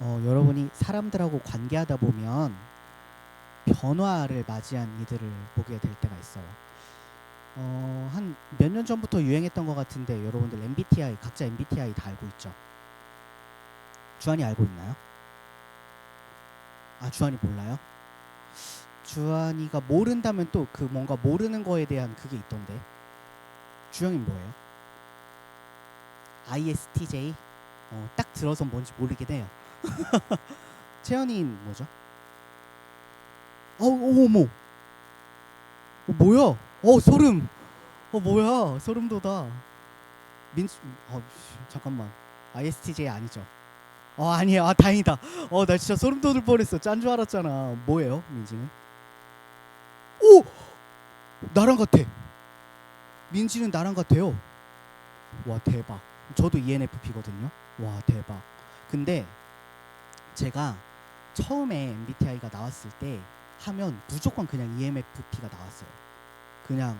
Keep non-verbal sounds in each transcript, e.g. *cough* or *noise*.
어, 여러분이 사람들하고 관계하다 보면 변화를 맞이한 이들을 보게 될 때가 있어요. 어, 한 몇 년 전부터 유행했던 것 같은데 여러분들 MBTI 각자 MBTI 다 알고 있죠? 주한이 알고 있나요? 아 주한이 몰라요? 주한이가 모른다면 또 그 뭔가 모르는 거에 대한 그게 있던데 주영이 뭐예요? ISTJ 어, 딱 들어서 뭔지 모르긴 해요. *laughs* 채연이 뭐죠? 어, 어, 어머. 어, 뭐야? 어, 소름. 어, 뭐야? 소름 돋아. 민, 어, 씨, 잠깐만. ISTJ 아니죠? 어, 아니야. 아, 다행이다. 어, 나 진짜 소름 돋을 뻔했어. 짠 줄 알았잖아. 뭐예요, 민지는? 오, 나랑 같아. 민지는 나랑 같아요. 와, 대박. 저도 ENFP거든요. 와, 대박. 근데 제가 처음에 MBTI가 나왔을 때 하면 무조건 그냥 E ENFP가 나왔어요. 그냥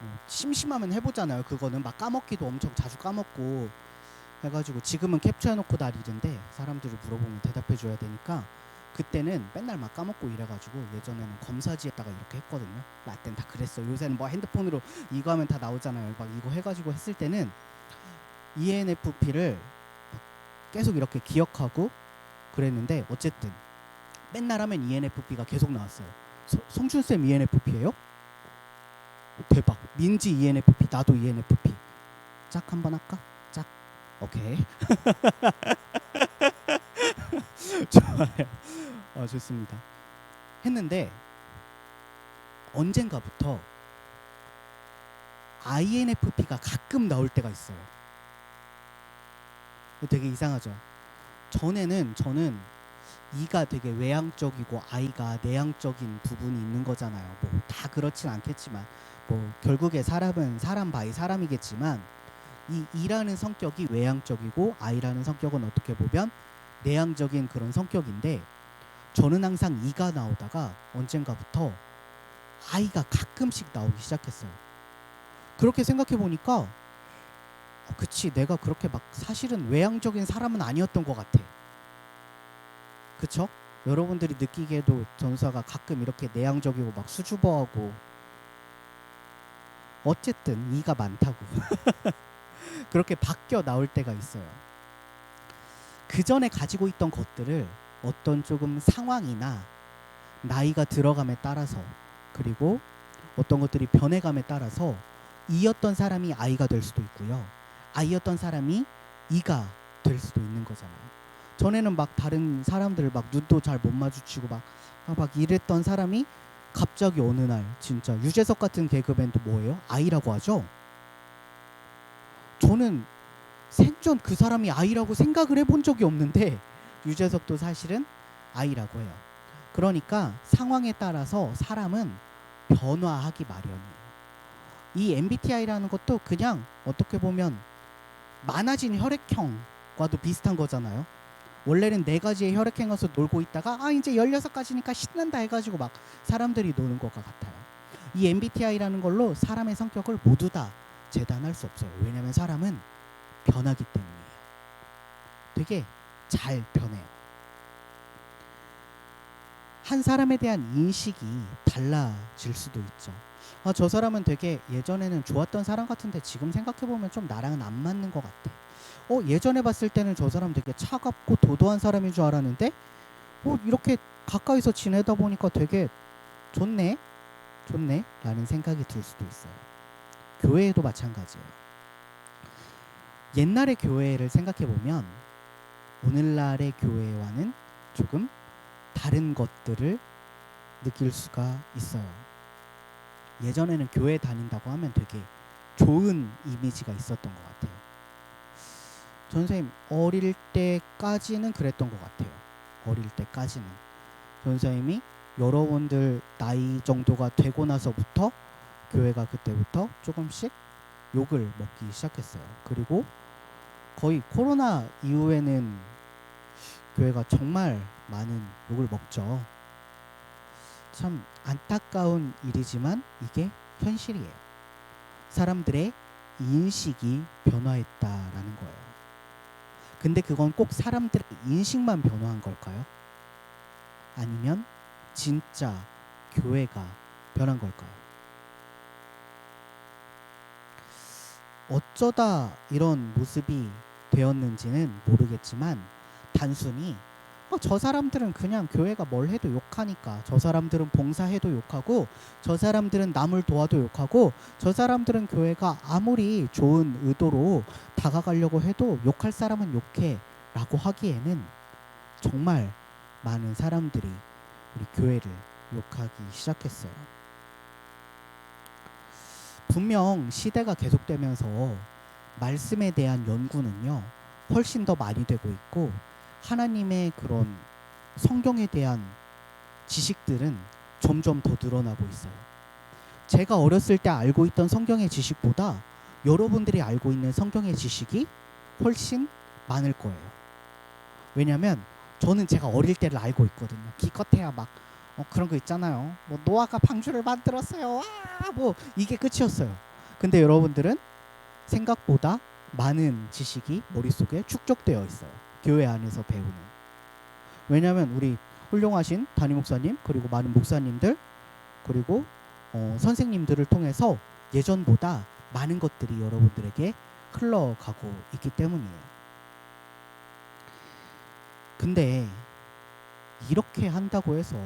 어, 심심하면 해보잖아요. 그거는 막 까먹기도 엄청 자주 까먹고 해가지고 지금은 캡처해놓고 다니는데 사람들이 물어보면 대답해줘야 되니까 그때는 맨날 막 까먹고 이래가지고 예전에는 검사지에다가 이렇게 했거든요. 라떼는 다 그랬어요. 요새는 뭐 핸드폰으로 이거 하면 다 나오잖아요. 막 이거 해가지고 했을 때는 ENFP를 계속 이렇게 기억하고 그랬는데 어쨌든 맨날 하면 ENFP가 계속 나왔어요. 소, 송준 쌤 E ENFP예요? 대박. 민지 ENFP, 나도 ENFP. 짝 한번 할까? 짝. 오케이. *laughs* 좋아요. 어, 좋습니다. 했는데 언젠가부터 INFP가 가끔 나올 때가 있어요. 되게 이상하죠. 전에는 저는 이가 되게 외향적이고 아이가 내향적인 부분이 있는 거잖아요. 뭐 다 그렇진 않겠지만 뭐 결국에 사람은 사람 바이 사람이겠지만 이 이라는 성격이 외향적이고 아이라는 성격은 어떻게 보면 내향적인 그런 성격인데 저는 항상 이가 나오다가 언젠가부터 아이가 가끔씩 나오기 시작했어요. 그렇게 생각해 보니까 어, 그치 내가 그렇게 막 사실은 외향적인 사람은 아니었던 것 같아. 그쵸? 여러분들이 느끼기에도 전사가 가끔 이렇게 내향적이고 막 수줍어하고 어쨌든 이가 많다고 *laughs* 그렇게 바뀌어 나올 때가 있어요. 그 전에 가지고 있던 것들을 어떤 조금 상황이나 나이가 들어감에 따라서 그리고 어떤 것들이 변해감에 따라서 이였던 사람이 아이가 될 수도 있고요. 아이였던 사람이 이가 될 수도 있는 거잖아요. 전에는 막 다른 사람들 막 눈도 잘 못 마주치고 막, 아, 막 이랬던 사람이 갑자기 어느 날 진짜 유재석 같은 개그맨도 뭐예요? 아이라고 하죠. 저는 생전 그 사람이 아이라고 생각을 해본 적이 없는데 유재석도 사실은 아이라고 해요. 그러니까 상황에 따라서 사람은 변화하기 마련이에요. 이 MBTI라는 것도 그냥 어떻게 보면 많아진 혈액형과도 비슷한 거잖아요. 원래는 네 가지의 혈액형에서 놀고 있다가 아 이제 16가지니까 신난다 해가지고 막 사람들이 노는 것과 같아요. 이 MBTI라는 걸로 사람의 성격을 모두 다 재단할 수 없어요. 왜냐하면 사람은 변하기 때문이에요. 되게 잘 변해요. 한 사람에 대한 인식이 달라질 수도 있죠. 아, 저 사람은 되게 예전에는 좋았던 사람 같은데 지금 생각해보면 좀 나랑은 안 맞는 것 같아. 어, 예전에 봤을 때는 저 사람 되게 차갑고 도도한 사람인 줄 알았는데, 어, 이렇게 가까이서 지내다 보니까 되게 좋네? 좋네? 라는 생각이 들 수도 있어요. 교회에도 마찬가지예요. 옛날의 교회를 생각해보면, 오늘날의 교회와는 조금 다른 것들을 느낄 수가 있어요. 예전에는 교회 다닌다고 하면 되게 좋은 이미지가 있었던 것 같아요. 전선생님 어릴 때까지는 그랬던 것 같아요. 어릴 때까지는 전선생님이 여러분들 나이 정도가 되고 나서부터 교회가 그때부터 조금씩 욕을 먹기 시작했어요. 그리고 거의 코로나 이후에는 교회가 정말 많은 욕을 먹죠. 참 안타까운 일이지만 이게 현실이에요. 사람들의 인식이 변화했다라는 거예요. 근데 그건 꼭 사람들의 인식만 변화한 걸까요? 아니면 진짜 교회가 변한 걸까요? 어쩌다 이런 모습이 되었는지는 모르겠지만 단순히 어, 저 사람들은 그냥 교회가 뭘 해도 욕하니까 저 사람들은 봉사해도 욕하고 저 사람들은 남을 도와도 욕하고 저 사람들은 교회가 아무리 좋은 의도로 다가가려고 해도 욕할 사람은 욕해 라고 하기에는 정말 많은 사람들이 우리 교회를 욕하기 시작했어요. 분명 시대가 계속되면서 말씀에 대한 연구는요 훨씬 더 많이 되고 있고 하나님의 그런 성경에 대한 지식들은 점점 더 늘어나고 있어요. 제가 어렸을 때 알고 있던 성경의 지식보다 여러분들이 알고 있는 성경의 지식이 훨씬 많을 거예요. 왜냐하면 저는 제가 어릴 때를 알고 있거든요. 기껏해야 막 어, 그런 거 있잖아요. 뭐 노아가 방주를 만들었어요. 와, 뭐 이게 끝이었어요. 근데 여러분들은 생각보다 많은 지식이 머릿속에 축적되어 있어요. 교회 안에서 배우는. 왜냐하면 우리 훌륭하신 담임 목사님 그리고 많은 목사님들 그리고 어, 선생님들을 통해서 예전보다 많은 것들이 여러분들에게 흘러가고 있기 때문이에요. 근데 이렇게 한다고 해서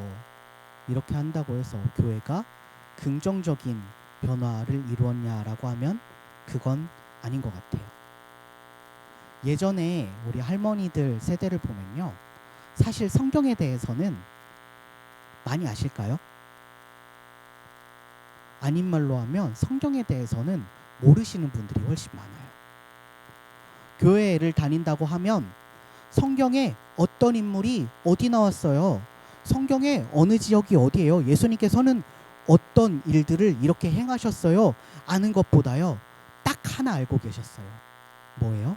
이렇게 한다고 해서 교회가 긍정적인 변화를 이루었냐라고 하면 그건 아닌 것 같아요. 예전에 우리 할머니들 세대를 보면요. 사실 성경에 대해서는 많이 아실까요? 아닌 말로 하면 성경에 대해서는 모르시는 분들이 훨씬 많아요. 교회를 다닌다고 하면 성경에 어떤 인물이 어디 나왔어요? 성경에 어느 지역이 어디예요? 예수님께서는 어떤 일들을 이렇게 행하셨어요? 아는 것보다요. 딱 하나 알고 계셨어요. 뭐예요?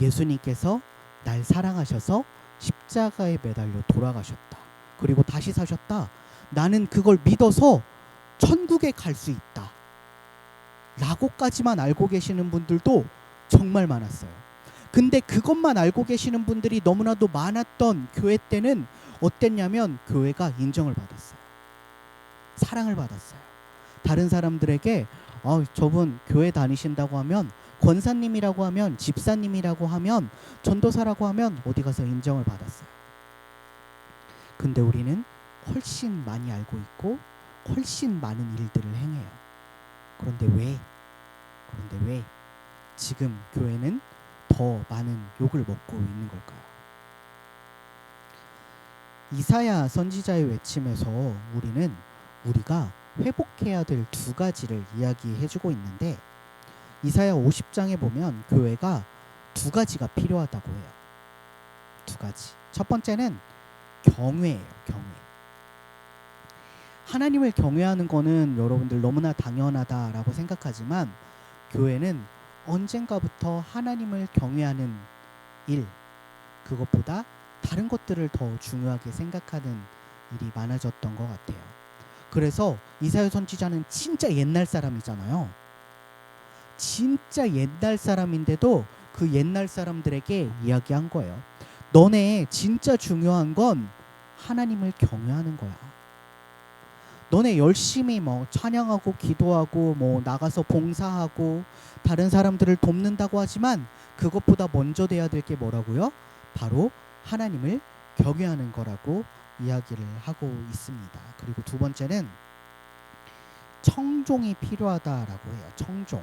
예수님께서 날 사랑하셔서 십자가에 매달려 돌아가셨다. 그리고 다시 사셨다. 나는 그걸 믿어서 천국에 갈 수 있다. 라고까지만 알고 계시는 분들도 정말 많았어요. 근데 그것만 알고 계시는 분들이 너무나도 많았던 교회 때는 어땠냐면 교회가 인정을 받았어요. 사랑을 받았어요. 다른 사람들에게 어, 저분 교회 다니신다고 하면 권사님이라고 하면 집사님이라고 하면 전도사라고 하면 어디 가서 인정을 받았어요. 근데 우리는 훨씬 많이 알고 있고 훨씬 많은 일들을 행해요. 그런데 왜? 그런데 왜 지금 교회는 더 많은 욕을 먹고 있는 걸까요? 이사야 선지자의 외침에서 우리는 우리가 회복해야 될 두 가지를 이야기해 주고 있는데 이사야 50장에 보면 교회가 두 가지가 필요하다고 해요. 두 가지. 첫 번째는 경외예요. 경외. 하나님을 경외하는 거는 여러분들 너무나 당연하다라고 생각하지만 교회는 언젠가부터 하나님을 경외하는 일 그것보다 다른 것들을 더 중요하게 생각하는 일이 많아졌던 것 같아요. 그래서 이사야 선지자는 진짜 옛날 사람이잖아요. 진짜 옛날 사람인데도 그 옛날 사람들에게 이야기한 거예요. 너네 진짜 중요한 건 하나님을 경외하는 거야. 너네 열심히 뭐 찬양하고 기도하고 뭐 나가서 봉사하고 다른 사람들을 돕는다고 하지만 그것보다 먼저 돼야 될 게 뭐라고요? 바로 하나님을 경외하는 거라고 이야기를 하고 있습니다. 그리고 두 번째는 청종이 필요하다라고 해요. 청종.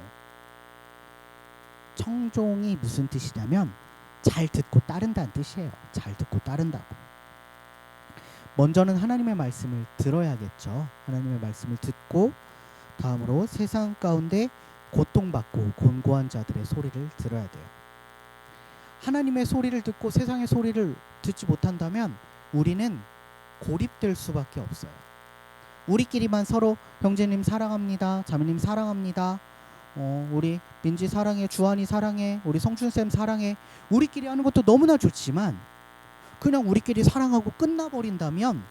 청종이 무슨 뜻이냐면 잘 듣고 따른다는 뜻이에요. 잘 듣고 따른다고. 먼저는 하나님의 말씀을 들어야겠죠. 하나님의 말씀을 듣고 다음으로 세상 가운데 고통받고 곤고한 자들의 소리를 들어야 돼요. 하나님의 소리를 듣고 세상의 소리를 듣지 못한다면 우리는 고립될 수밖에 없어요. 우리끼리만 서로 형제님 사랑합니다. 자매님 사랑합니다. 어, 우리 민지 사랑해, 주한이 사랑해, 우리 성춘 쌤 사랑해. 우리끼리 하는 것도 너무나 좋지만 그냥 우리끼리 사랑하고 끝나버린다면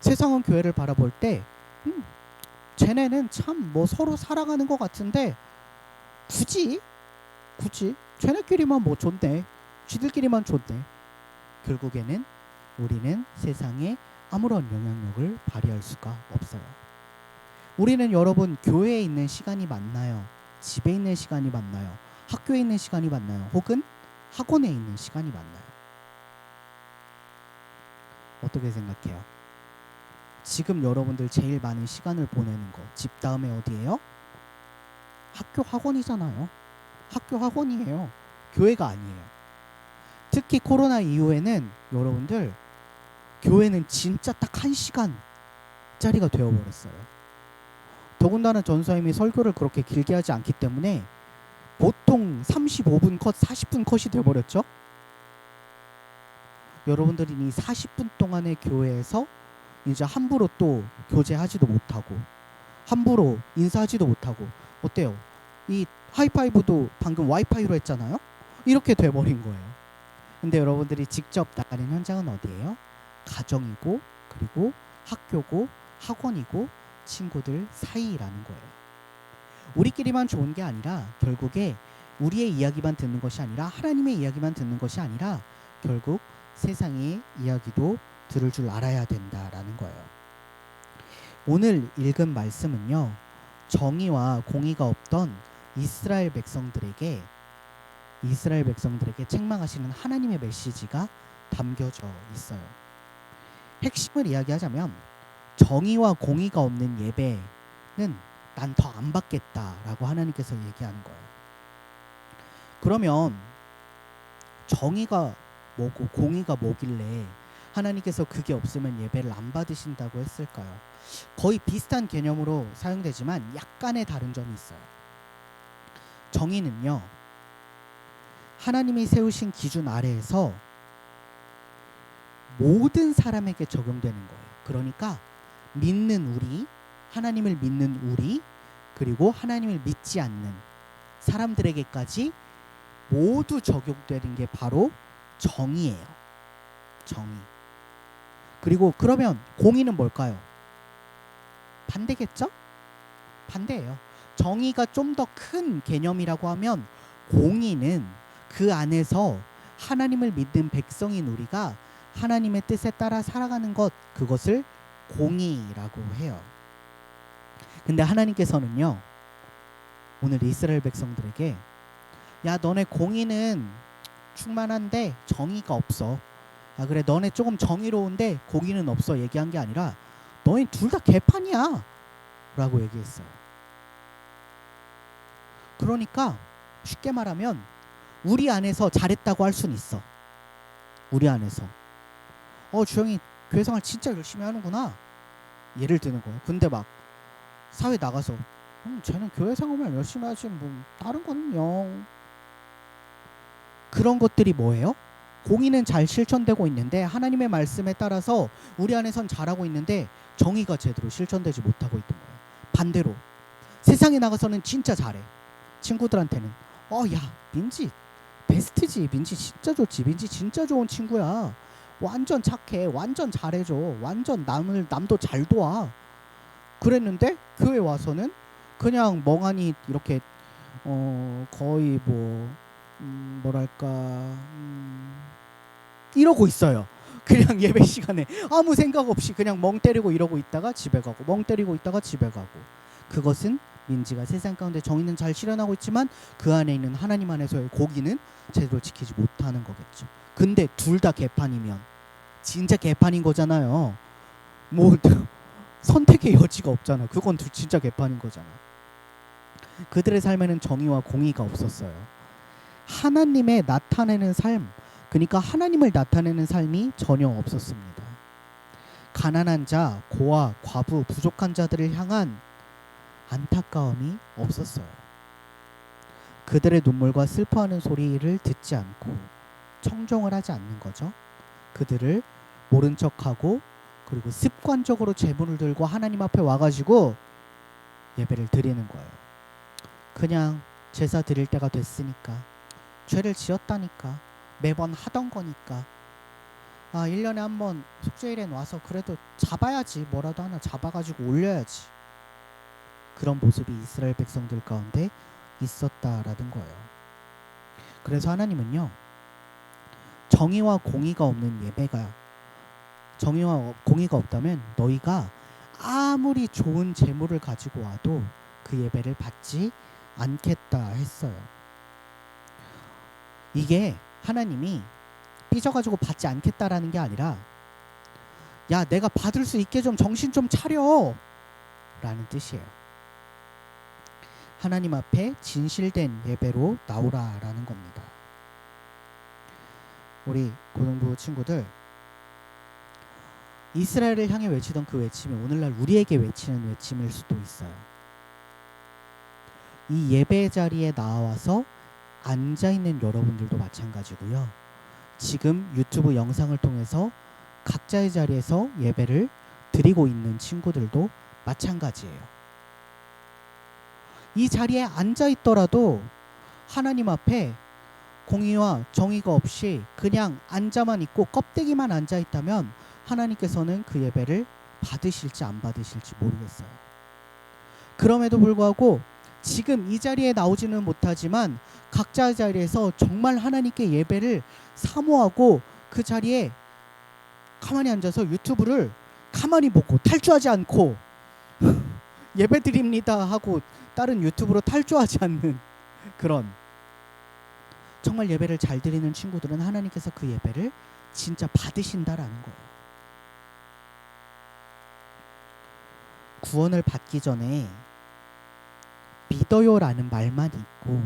세상은 교회를 바라볼 때 음, 쟤네는 참 뭐 서로 사랑하는 것 같은데 굳이 굳이 쟤네끼리만 뭐 좋네 쥐들끼리만 좋대. 결국에는 우리는 세상에 아무런 영향력을 발휘할 수가 없어요. 우리는 여러분 교회에 있는 시간이 많나요? 집에 있는 시간이 많나요? 학교에 있는 시간이 많나요? 혹은 학원에 있는 시간이 많나요? 어떻게 생각해요? 지금 여러분들 제일 많은 시간을 보내는 거 집 다음에 어디예요? 학교 학원이잖아요. 학교 학원이에요. 교회가 아니에요. 특히 코로나 이후에는 여러분들 교회는 진짜 딱 한 시간짜리가 되어버렸어요. 더군다나 전사님이 설교를 그렇게 길게 하지 않기 때문에 보통 35분 컷, 40분 컷이 돼버렸죠. 여러분들이 이 40분 동안의 교회에서 이제 함부로 또 교제하지도 못하고 함부로 인사하지도 못하고 어때요? 이 하이파이브도 방금 와이파이로 했잖아요. 이렇게 돼버린 거예요. 근데 여러분들이 직접 나가는 현장은 어디예요? 가정이고 그리고 학교고 학원이고 친구들 사이라는 거예요. 우리끼리만 좋은 게 아니라 결국에 우리의 이야기만 듣는 것이 아니라 하나님의 이야기만 듣는 것이 아니라 결국 세상의 이야기도 들을 줄 알아야 된다라는 거예요. 오늘 읽은 말씀은요. 정의와 공의가 없던 이스라엘 백성들에게 이스라엘 백성들에게 책망하시는 하나님의 메시지가 담겨져 있어요. 핵심을 이야기하자면 정의와 공의가 없는 예배는 난 더 안 받겠다라고 하나님께서 얘기하는 거예요. 그러면 정의가 뭐고 공의가 뭐길래 하나님께서 그게 없으면 예배를 안 받으신다고 했을까요? 거의 비슷한 개념으로 사용되지만 약간의 다른 점이 있어요. 정의는요. 하나님이 세우신 기준 아래에서 모든 사람에게 적용되는 거예요. 그러니까 믿는 우리, 하나님을 믿는 우리, 그리고 하나님을 믿지 않는 사람들에게까지 모두 적용되는 게 바로 정의예요. 정의. 그리고 그러면 공의는 뭘까요? 반대겠죠? 반대예요. 정의가 좀 더 큰 개념이라고 하면 공의는 그 안에서 하나님을 믿는 백성인 우리가 하나님의 뜻에 따라 살아가는 것 그것을 공의라고 해요. 근데 하나님께서는요. 오늘 이스라엘 백성들에게 야 너네 공의는 충만한데 정의가 없어. 아 그래 너네 조금 정의로운데 공의는 없어 얘기한 게 아니라 너희 둘 다 개판이야. 라고 얘기했어요. 그러니까 쉽게 말하면 우리 안에서 잘했다고 할 수는 있어. 우리 안에서. 어 주영이 교회생활 진짜 열심히 하는구나. 예를 드는 거예요. 근데 막 사회 나가서 음, 쟤는 교회 생활만 열심히 하지 뭐 다른 거는 영. 그런 것들이 뭐예요? 공의는 잘 실천되고 있는데 하나님의 말씀에 따라서 우리 안에선 잘하고 있는데 정의가 제대로 실천되지 못하고 있던 거예요. 반대로 세상에 나가서는 진짜 잘해. 친구들한테는 어 야 민지 베스트지 민지 진짜 좋지 민지 진짜 좋은 친구야 완전 착해 완전 잘해줘 완전 남을 남도 잘 도와 그랬는데 교회 와서는 그냥 멍하니 이렇게 어 거의 뭐 음, 뭐랄까 음, 이러고 있어요. *laughs* 그냥 예배 시간에 아무 생각 없이 그냥 멍 때리고 이러고 있다가 집에 가고 멍 때리고 있다가 집에 가고 그것은 민지가 세상 가운데 정의는 잘 실현하고 있지만 그 안에 있는 하나님 안에서의 고기는 제대로 지키지 못하는 거겠죠. 근데 둘 다 개판이면 진짜 개판인 거잖아요. 뭐 *laughs* 선택의 여지가 없잖아. 그건 둘 진짜 개판인 거잖아. 그들의 삶에는 정의와 공의가 없었어요. 하나님의 나타내는 삶, 그러니까 하나님을 나타내는 삶이 전혀 없었습니다. 가난한 자, 고아, 과부, 부족한 자들을 향한 안타까움이 없었어요. 그들의 눈물과 슬퍼하는 소리를 듣지 않고 청종을 하지 않는 거죠. 그들을 모른 척하고 그리고 습관적으로 제물을 들고 하나님 앞에 와가지고 예배를 드리는 거예요. 그냥 제사 드릴 때가 됐으니까 죄를 지었다니까 매번 하던 거니까 아 1년에 한 번 속죄일에 와서 그래도 잡아야지 뭐라도 하나 잡아가지고 올려야지 그런 모습이 이스라엘 백성들 가운데 있었다라는 거예요. 그래서 하나님은요 정의와 공의가 없는 예배가 정의와 공의가 없다면 너희가 아무리 좋은 재물을 가지고 와도 그 예배를 받지 않겠다 했어요. 이게 하나님이 삐져가지고 받지 않겠다라는 게 아니라 야 내가 받을 수 있게 좀 정신 좀 차려 라는 뜻이에요. 하나님 앞에 진실된 예배로 나오라라는 겁니다. 우리 고등부 친구들 이스라엘을 향해 외치던 그 외침이 오늘날 우리에게 외치는 외침일 수도 있어요. 이 예배 자리에 나와서 앉아 있는 여러분들도 마찬가지고요. 지금 유튜브 영상을 통해서 각자의 자리에서 예배를 드리고 있는 친구들도 마찬가지예요. 이 자리에 앉아 있더라도 하나님 앞에 공의와 정의가 없이 그냥 앉아만 있고 껍데기만 앉아 있다면 하나님께서는 그 예배를 받으실지 안 받으실지 모르겠어요. 그럼에도 불구하고 지금 이 자리에 나오지는 못하지만 각자의 자리에서 정말 하나님께 예배를 사모하고 그 자리에 가만히 앉아서 유튜브를 가만히 보고 탈주하지 않고 *laughs* 예배 드립니다 하고 다른 유튜브로 탈주하지 않는 그런 정말 예배를 잘 드리는 친구들은 하나님께서 그 예배를 진짜 받으신다라는 거예요. 구원을 받기 전에 믿어요라는 말만 있고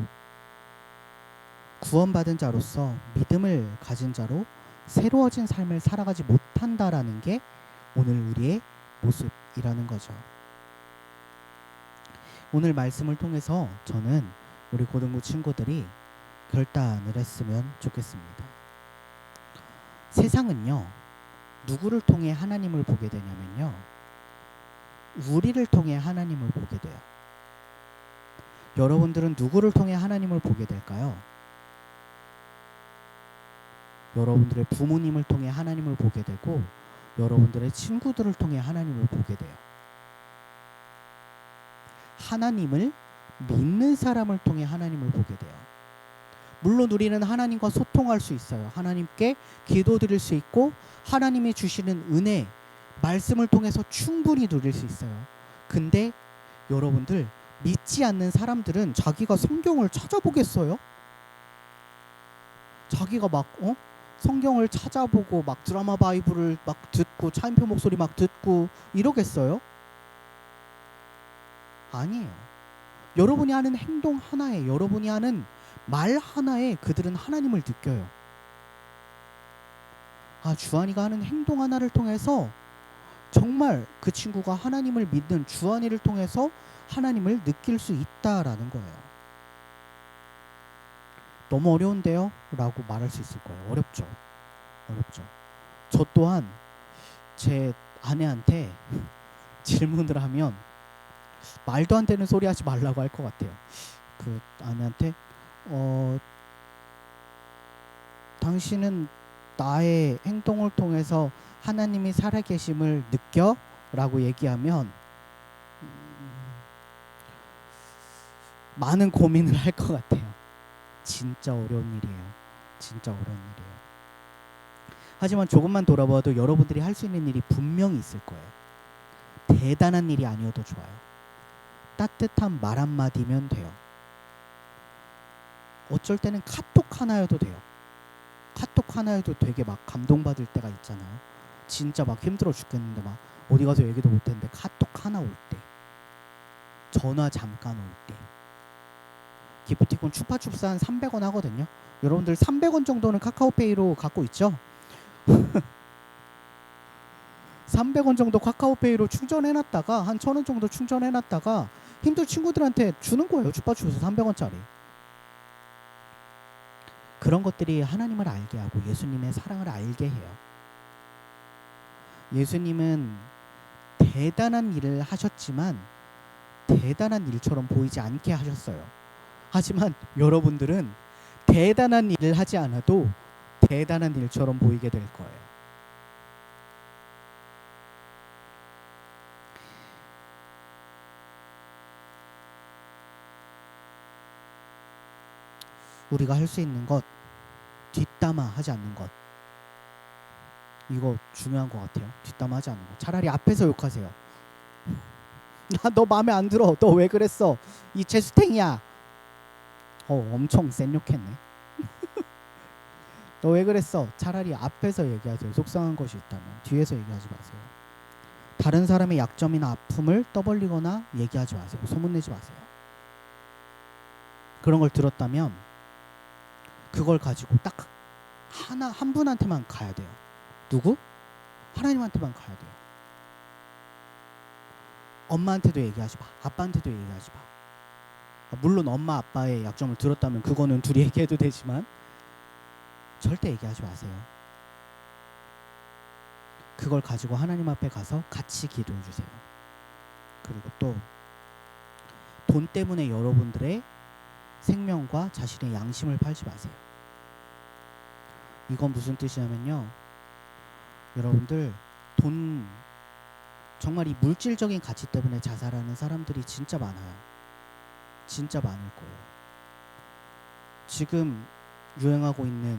구원받은 자로서 믿음을 가진 자로 새로워진 삶을 살아가지 못한다라는 게 오늘 우리의 모습이라는 거죠. 오늘 말씀을 통해서 저는 우리 고등부 친구들이 결단을 했으면 좋겠습니다. 세상은요, 누구를 통해 하나님을 보게 되냐면요, 우리를 통해 하나님을 보게 돼요. 여러분들은 누구를 통해 하나님을 보게 될까요? 여러분들의 부모님을 통해 하나님을 보게 되고, 여러분들의 친구들을 통해 하나님을 보게 돼요. 하나님을 믿는 사람을 통해 하나님을 보게 돼요. 물론 우리는 하나님과 소통할 수 있어요. 하나님께 기도드릴 수 있고 하나님이 주시는 은혜, 말씀을 통해서 충분히 누릴 수 있어요. 근데 여러분들 믿지 않는 사람들은 자기가 성경을 찾아보겠어요? 자기가 막 어? 성경을 찾아보고 막 드라마 바이블을 막 듣고 차인표 목소리 막 듣고 이러겠어요? 아니에요. 여러분이 하는 행동 하나에 여러분이 하는 말 하나에 그들은 하나님을 느껴요. 아, 주한이가 하는 행동 하나를 통해서 정말 그 친구가 하나님을 믿는 주한이를 통해서 하나님을 느낄 수 있다라는 거예요. 너무 어려운데요? 라고 말할 수 있을 거예요. 어렵죠. 어렵죠. 저 또한 제 아내한테 *laughs* 질문을 하면 말도 안 되는 소리 하지 말라고 할 것 같아요. 그 아내한테 어 당신은 나의 행동을 통해서 하나님이 살아계심을 느껴? 라고 얘기하면 음, 많은 고민을 할 것 같아요. 진짜 어려운 일이에요. 진짜 어려운 일이에요. 하지만 조금만 돌아봐도 여러분들이 할 수 있는 일이 분명히 있을 거예요. 대단한 일이 아니어도 좋아요. 따뜻한 말 한마디면 돼요. 어쩔 때는 카톡 하나여도 돼요. 카톡 하나여도 되게 막 감동받을 때가 있잖아요. 진짜 막 힘들어 죽겠는데 막 어디 가서 얘기도 못 했는데 카톡 하나 올 때, 전화 잠깐 올 때, 기프티콘 추파춥스 한 300원 하거든요. 여러분들 300원 정도는 카카오페이로 갖고 있죠? *laughs* 300원 정도 카카오페이로 충전해놨다가 한 1000원 정도 충전해놨다가 힘들 친구들한테 주는 거예요. 주파춥스 300원짜리. 그런 것들이 하나님을 알게 하고 예수님의 사랑을 알게 해요. 예수님은 대단한 일을 하셨지만 대단한 일처럼 보이지 않게 하셨어요. 하지만 여러분들은 대단한 일을 하지 않아도 대단한 일처럼 보이게 될 거예요. 우리가 할 수 있는 것 뒷담화 하지 않는 것 이거 중요한 것 같아요. 뒷담하지 않는 거. 차라리 앞에서 욕하세요. 야, *laughs* 너 마음에 안 들어. 너 왜 그랬어? 이 재수탱이야. 어, 엄청 센 욕했네. *laughs* 너 왜 그랬어? 차라리 앞에서 얘기하세요. 속상한 것이 있다면 뒤에서 얘기하지 마세요. 다른 사람의 약점이나 아픔을 떠벌리거나 얘기하지 마세요. 소문내지 마세요. 그런 걸 들었다면 그걸 가지고 딱 하나 한 분한테만 가야 돼요. 누구? 하나님한테만 가야 돼요. 엄마한테도 얘기하지 마. 아빠한테도 얘기하지 마. 물론 엄마 아빠의 약점을 들었다면 그거는 둘이 *laughs* 얘기해도 되지만 절대 얘기하지 마세요. 그걸 가지고 하나님 앞에 가서 같이 기도해 주세요. 그리고 또 돈 때문에 여러분들의 생명과 자신의 양심을 팔지 마세요. 이건 무슨 뜻이냐면요. 여러분들 돈 정말 이 물질적인 가치 때문에 자살하는 사람들이 진짜 많아요. 진짜 많을 거예요. 지금 유행하고 있는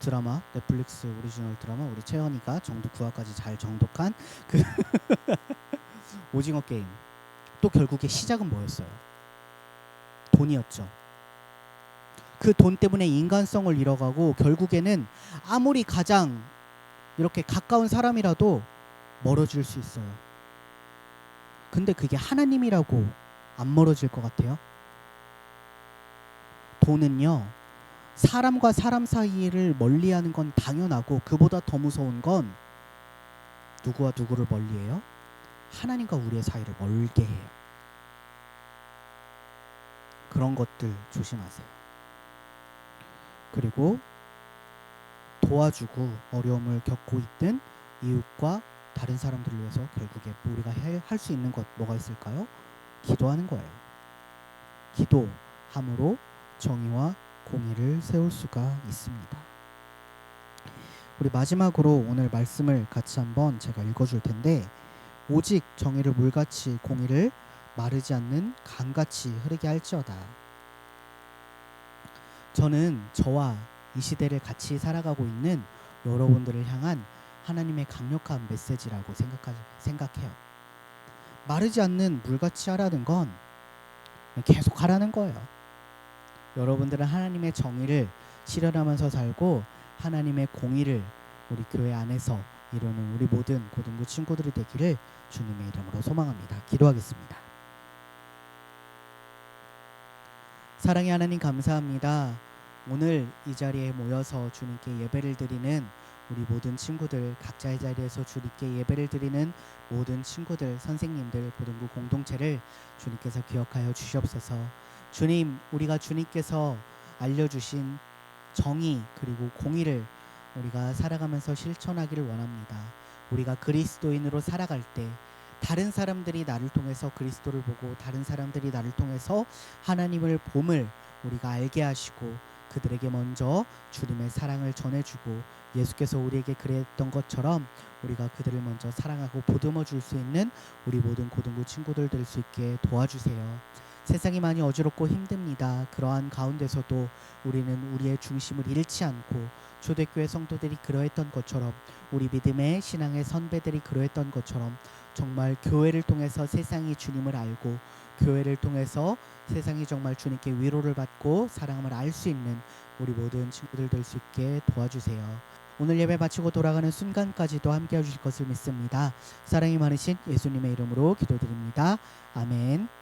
드라마 넷플릭스 오리지널 드라마 우리 채연이가 정독 9화까지 잘 정독한 그 *laughs* 오징어 게임 또 결국에 시작은 뭐였어요? 돈이었죠. 그 돈 때문에 인간성을 잃어가고 결국에는 아무리 가장 이렇게 가까운 사람이라도 멀어질 수 있어요. 근데 그게 하나님이라고 안 멀어질 것 같아요. 돈은요, 사람과 사람 사이를 멀리 하는 건 당연하고 그보다 더 무서운 건 누구와 누구를 멀리 해요? 하나님과 우리의 사이를 멀게 해요. 그런 것들 조심하세요. 그리고 도와주고 어려움을 겪고 있던 이웃과 다른 사람들을 위해서 결국에 우리가 할 수 있는 것 뭐가 있을까요? 기도하는 거예요. 기도함으로 정의와 공의를 세울 수가 있습니다. 우리 마지막으로 오늘 말씀을 같이 한번 제가 읽어줄 텐데 오직 정의를 물같이 공의를 마르지 않는 강같이 흐르게 할지어다. 저는 저와 이 시대를 같이 살아가고 있는 여러분들을 향한 하나님의 강력한 메시지라고 생각해요. 마르지 않는 물같이 하라는 건 계속 하라는 거예요. 여러분들은 하나님의 정의를 실현하면서 살고 하나님의 공의를 우리 교회 안에서 이루는 우리 모든 고등부 친구들이 되기를 주님의 이름으로 소망합니다. 기도하겠습니다. 사랑의 하나님 감사합니다. 오늘 이 자리에 모여서 주님께 예배를 드리는 우리 모든 친구들 각자의 자리에서 주님께 예배를 드리는 모든 친구들 선생님들 고등부 공동체를 주님께서 기억하여 주시옵소서. 주님 우리가 주님께서 알려주신 정의 그리고 공의를 우리가 살아가면서 실천하기를 원합니다. 우리가 그리스도인으로 살아갈 때 다른 사람들이 나를 통해서 그리스도를 보고 다른 사람들이 나를 통해서 하나님을 봄을 우리가 알게 하시고 그들에게 먼저 주님의 사랑을 전해주고 예수께서 우리에게 그랬던 것처럼 우리가 그들을 먼저 사랑하고 보듬어 줄 수 있는 우리 모든 고등부 친구들 될 수 있게 도와주세요. 세상이 많이 어지럽고 힘듭니다. 그러한 가운데서도 우리는 우리의 중심을 잃지 않고 초대교회 성도들이 그러했던 것처럼 우리 믿음의 신앙의 선배들이 그러했던 것처럼 정말 교회를 통해서 세상이 주님을 알고 교회를 통해서 세상이 정말 주님께 위로를 받고 사랑함을 알 수 있는 우리 모든 친구들 될 수 있게 도와주세요. 오늘 예배 마치고 돌아가는 순간까지도 함께 해주실 것을 믿습니다. 사랑이 많으신 예수님의 이름으로 기도드립니다. 아멘.